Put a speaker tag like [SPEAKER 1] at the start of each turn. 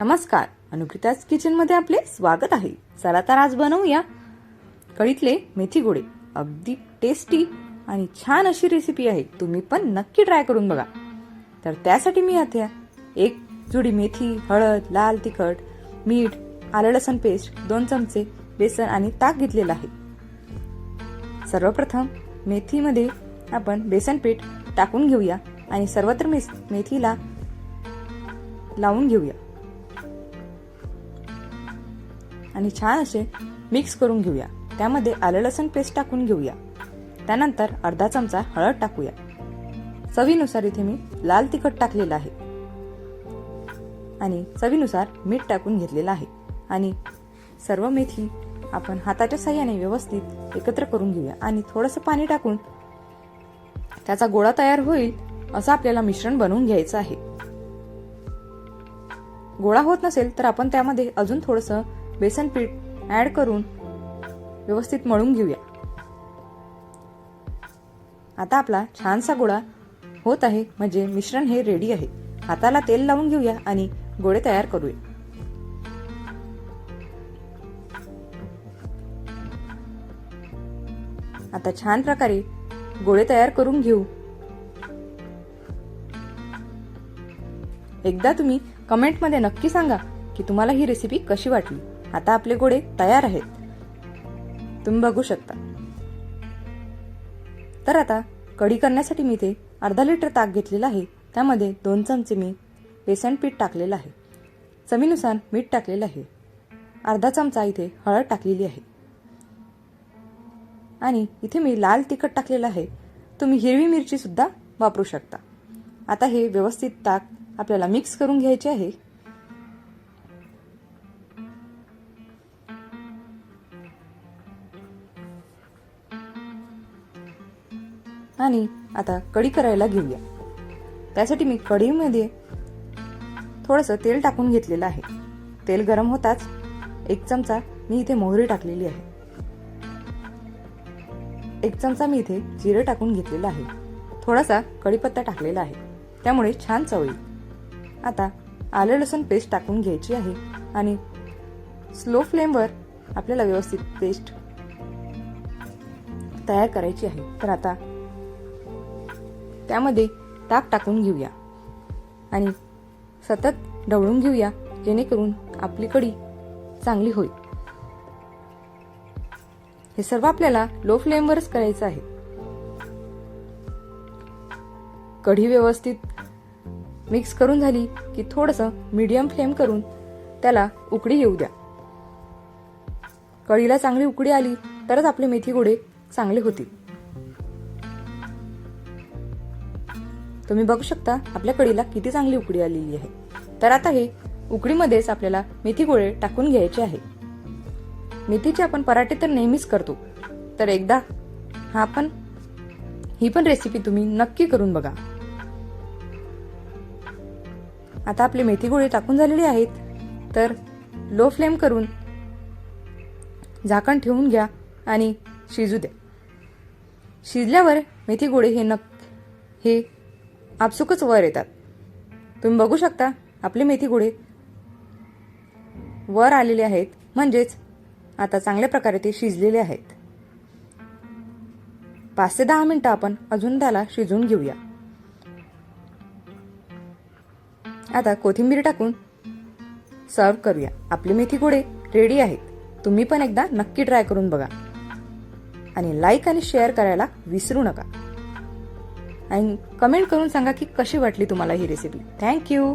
[SPEAKER 1] नमस्कार अनुकृताच किचनमध्ये आपले स्वागत आहे. चला तर आज बनवूया कळीतले मेथी गोडे. अगदी टेस्टी आणि छान अशी रेसिपी आहे. तुम्ही पण नक्की ट्राय करून बघा. तर त्यासाठी मी आता एक जुडी मेथी हळद लाल तिखट मीठ आलं लसण पेस्ट दोन चमचे बेसन आणि ताक घेतलेलं आहे. सर्वप्रथम मेथीमध्ये आपण बेसन पीठ टाकून घेऊया आणि सर्वत्र मेस मेथीला लावून घेऊया. आणि छान असे मिक्स करून घेऊया. त्यामध्ये आलं लसण पेस्ट टाकून घेऊया. त्यानंतर अर्धा चमचा हळद टाकूया. चवीनुसार इथे मी लाल तिखट टाकलेलं आहे. आणि चवीनुसार मीठ टाकून घेतलेलं आहे. आणि सर्व मेथी आपण हाताच्या साह्याने व्यवस्थित एकत्र करून घेऊया. आणि थोडंसं पाणी टाकून त्याचा गोळा तयार होईल असं आपल्याला मिश्रण बनवून घ्यायचं आहे. गोळा होत नसेल तर आपण त्यामध्ये अजून थोडंसं बेसन पीठ ऍड करून व्यवस्थित मळून घेऊया. आता आपला छानसा गोळा होत आहे. म्हणजे मिश्रण हे रेडी आहे. हाताला तेल लावून घेऊया आणि गोळे तयार करूया. आता छान प्रकारे गोळे तयार करून घेऊ. एकदा तुम्ही कमेंटमध्ये नक्की सांगा की तुम्हाला ही रेसिपी कशी वाटली. आता आपले गोडे तयार आहेत. तुम्ही बघू शकता. तर आता कढी करण्यासाठी मी ते अर्धा लिटर ताक घेतलेलं आहे. त्यामध्ये दोन चमचे मी बेसन पीठ टाकलेलं आहे. चवीनुसार मीठ टाकलेलं आहे. अर्धा चमचा इथे हळद टाकलेली आहे. आणि इथे मी लाल तिखट टाकलेलं आहे. तुम्ही हिरवी मिरची सुद्धा वापरू शकता. आता हे व्यवस्थित ताक आपल्याला मिक्स करून घ्यायचे आहे. आणि आता कढी करायला घेऊया. त्यासाठी मी कढीमध्ये थोडंसं तेल टाकून घेतलेलं आहे. तेल गरम होताच एक चमचा मी इथे मोहरी टाकलेली आहे. एक चमचा मी इथे जिरे टाकून घेतलेला आहे. थोडासा कढीपत्ता टाकलेला आहे. त्यामुळे छान चव येईल आता आलं लसूण पेस्ट टाकून घ्यायची आहे आणि स्लो फ्लेमवर आपल्याला व्यवस्थित पेस्ट तयार करायची आहे. तर आता त्यामध्ये ताक टाकून घेऊया. आणि सतत ढवळून घेऊया जेणेकरून आपली कढी चांगली होईल. हे सर्व आपल्याला लो फ्लेमवरच करायचं आहे. कढी व्यवस्थित मिक्स करून झाली की थोडंसं मीडियम फ्लेम करून त्याला उकडी येऊ द्या. कढीला चांगली उकडी आली तरच आपले मेथी गोडे चांगले होतील. तुम्ही बघू शकता आपल्या कडीला किती चांगली उकडी आलेली आहे. तर आता हे उकडीमध्येच आपल्याला मेथी गोळे टाकून घ्यायचे आहे. मेथीचे आपण पराठे तर नेहमीच करतो. तर एकदा हा पण ही पण रेसिपी तुम्ही नक्की करून बघा. आता आपले मेथी गोळे टाकून झालेले आहेत. तर लो फ्लेम करून झाकण ठेवून घ्या आणि शिजू द्या. शिजल्यावर मेथी गोळे हे नक हे आपसुकच वर येतात. तुम्ही बघू शकता आपले मेथी गुढे. वर आलेले आहेत म्हणजेच आता चांगल्या प्रकारे ते शिजलेले आहेत. पाच ते दहा मिनिटं आपण अजून त्याला शिजवून घेऊया. आता कोथिंबीर टाकून सर्व करूया. आपले मेथी गोडे रेडी आहेत. तुम्ही पण एकदा नक्की ट्राय करून बघा. आणि लाईक आणि शेअर करायला विसरू नका. आणि कमेंट करून सांगा की कशी वाटली तुम्हाला ही रेसिपी थँक्यू